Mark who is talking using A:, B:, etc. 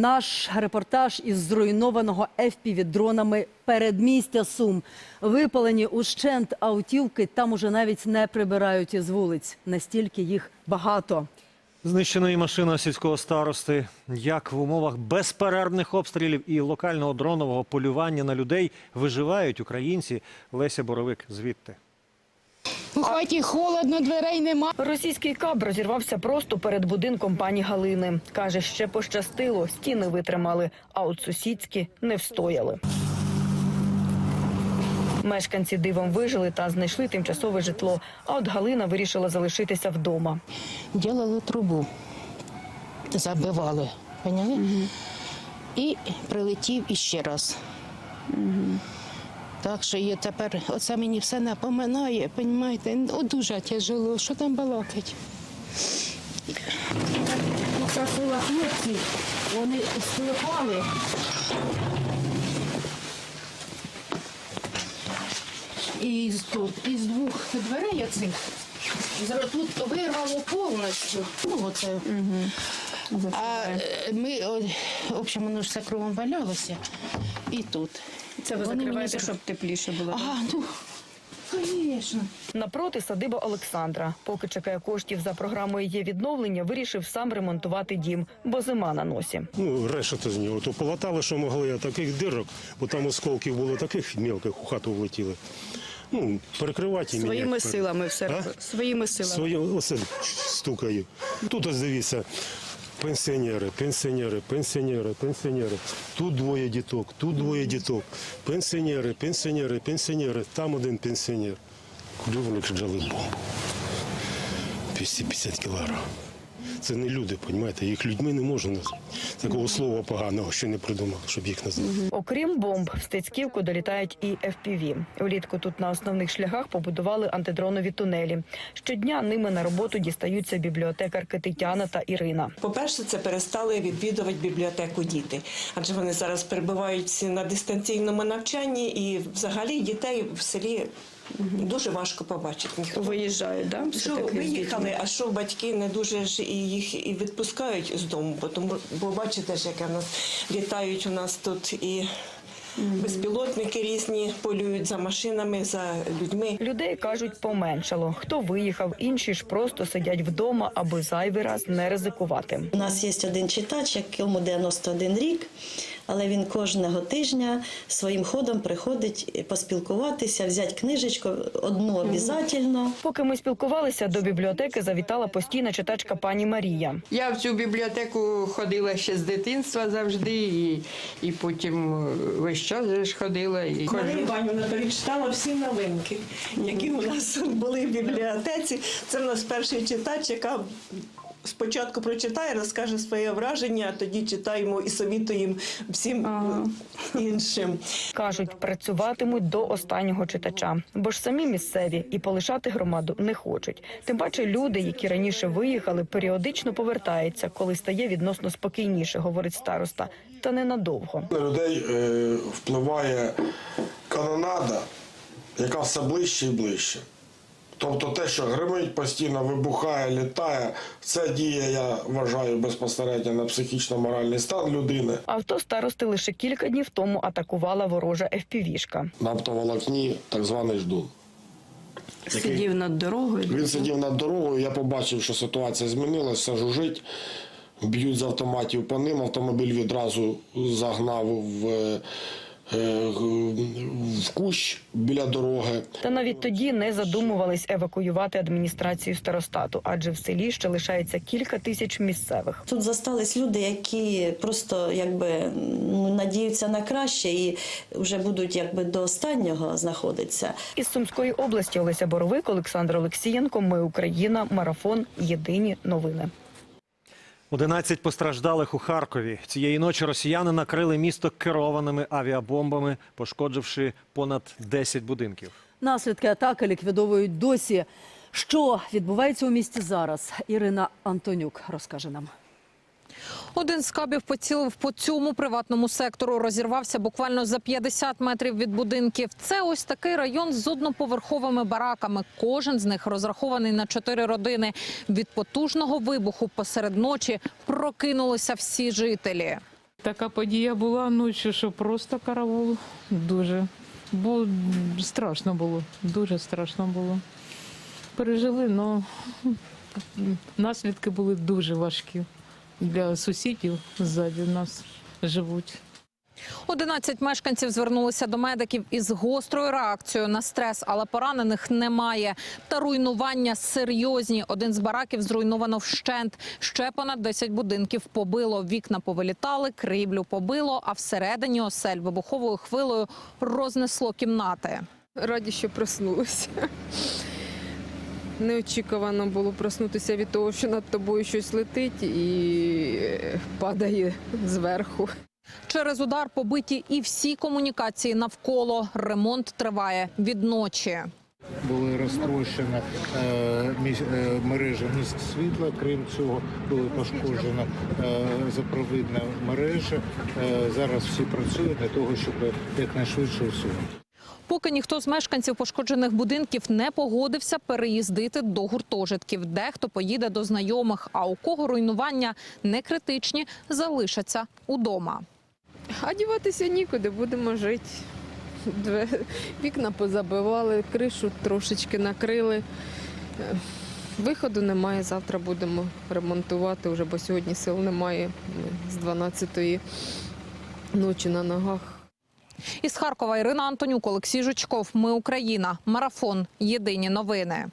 A: Наш репортаж із зруйнованого FPV-дронами передмістя Сум. Випалені ущент автівки там уже навіть не прибирають із вулиць. Настільки їх багато.
B: Знищена і машина сільського старости. Як в умовах безперервних обстрілів і локального дронового полювання на людей виживають українці? Леся Боровик звідти.
C: Хаті холодно, дверей нема.
D: Російський каб розірвався просто перед будинком пані Галини. Каже, ще пощастило, стіни витримали, а от сусідські не встояли. Мешканці дивом вижили та знайшли тимчасове житло. А от Галина вирішила залишитися вдома.
C: Ділили трубу, забивали, поняли? І прилетів іще раз. Так що є тепер, оце мені все напоминає, понімаєте, ну, дуже тяжело, що там балакать. Хлопці, вони склепали. І з тут, із двох дверей оцих тут вирвало повністю. Ну, оце. А е, ми, о, в общем, воно ж все кругом валялося. І тут.
E: Це ви
C: Вони
E: закриваєте,
C: зро-
E: щоб тепліше було.
C: А, ну, звісно.
D: Напроти садиба Олександра. Поки чекає коштів за програмою є відновлення, вирішив сам ремонтувати дім, бо зима на носі.
F: Ну, решето з нього. То полатали, що могли, а таких дирок, бо там осколків було таких мілких, у хату влетіли. Ну, перекривати і
E: Своїми
F: міняти.
E: силами все
F: А?
E: робили. Своїми силами.
F: Своє, оце стукаю. Тут ось дивіться, пенсіонери, пенсіонери, пенсіонери, пенсіонери. Тут двоє діток, тут двоє діток. Пенсіонери, пенсіонери, пенсіонери. Там один пенсіонер. Куди вони кричали бомбу? 250 кілограм. Це не люди, розумієте? Їх людьми не можна назвати. Такого слова поганого ще не придумали, щоб їх назвати.
D: Окрім бомб, в Стецьківку долітають і FPV. Влітку тут на основних шляхах побудували антидронові тунелі. Щодня ними на роботу дістаються бібліотекарки Тетяна та Ірина.
G: По-перше, це перестали відвідувати бібліотеку діти, адже вони зараз перебувають на дистанційному навчанні, і взагалі дітей в селі дуже важко побачити. Ніхто
E: Виїжджають, да?
G: що виїхали, а що батьки не дуже ж і їх і відпускають з дому, бо тому бо бачите ж, яке в нас літають у нас тут і. Безпілотники різні полюють за машинами, за людьми.
D: Людей кажуть, поменшало. Хто виїхав, інші ж просто сидять вдома, аби зайвий раз не ризикувати.
H: У нас є один читач, якому 91 рік, але він кожного тижня своїм ходом приходить поспілкуватися, взяти книжечку, одну обов'язково.
D: Поки ми спілкувалися, до бібліотеки завітала постійна читачка пані Марія.
I: Я в цю бібліотеку ходила ще з дитинства завжди, і, і потім е, весь час ж ходила. І
G: Марія. Іванівна перечитала всі новинки, які у нас були в бібліотеці. Це в нас перший читач, яка спочатку прочитає, розкаже своє враження, а тоді читаємо і совітуємо всім іншим.
D: Кажуть, працюватимуть до останнього читача, бо ж самі місцеві і полишати громаду не хочуть. Тим паче люди, які раніше виїхали, періодично повертаються, коли стає відносно спокійніше, говорить староста, та ненадовго.
J: На людей е, впливає канонада, яка все ближче і ближче. Тобто те, що гримить постійно, вибухає, літає, це діє, я вважаю, безпосередньо на психічно-моральний стан людини.
D: Авто старости лише кілька днів тому атакувала ворожа ФПВ-шка.
J: На оптоволокні так званий ждун.
E: Сидів над дорогою.
J: Він сидів над дорогою, я побачив, що ситуація змінилася, все жужить, б'ють з автоматів по ним, автомобіль відразу загнав в, е, в кущ біля дороги.
D: Та навіть тоді не задумувались евакуювати адміністрацію старостату, адже в селі ще лишається кілька тисяч місцевих.
H: Тут зостались люди, які просто якби ну, надіються на краще і вже будуть якби до останнього знаходитися.
D: Із Сумської області Олеся Боровик, Олександр Олексієнко. Ми Україна. Марафон. Єдині новини.
B: 11 постраждалих у Харкові. Цієї ночі росіяни накрили місто керованими авіабомбами, пошкодживши понад 10 будинків.
A: Наслідки атаки ліквідовують досі. Що відбувається у місті зараз? Ірина Антонюк розкаже нам.
K: Один з кабів поцілив по цьому приватному сектору. Розірвався буквально за 50 метрів від будинків. Це ось такий район з одноповерховими бараками. Кожен з них розрахований на чотири родини. Від потужного вибуху посеред ночі прокинулися всі жителі.
L: Така подія була ночі, що просто караул. Дуже. Бо страшно було, дуже страшно було. Пережили, але наслідки були дуже важкі для сусідів ззаді нас живуть.
K: 11 мешканців звернулися до медиків із гострою реакцією на стрес, але поранених немає. Та руйнування серйозні. Один з бараків зруйновано вщент. Ще понад 10 будинків побило. Вікна повилітали, кріблю побило, а всередині осель вибуховою хвилею рознесло кімнати.
M: Раді, що проснулися. Неочікувано було проснутися від того, що над тобою щось летить і е, падає зверху.
K: Через удар побиті і всі комунікації навколо. Ремонт триває від ночі.
N: були розтрощені е, е, мережа міст світла. Крім цього, були пошкоджена е, запровідна мережа. Е, зараз всі працюють для того, щоб якнайшвидше усунути.
K: Поки ніхто з мешканців пошкоджених будинків не погодився переїздити до гуртожитків. Дехто поїде до знайомих, а у кого руйнування не критичні, залишаться удома.
M: А діватися нікуди, будемо жити. Две- Вікна позабивали, кришу трошечки накрили. Е, Виходу немає, завтра будемо ремонтувати вже, бо сьогодні сил немає. Ми з 12-ї ночі на ногах.
K: Із Харкова Ірина Антонюк, Олексій Жучков. Ми Україна. Марафон. Єдині новини.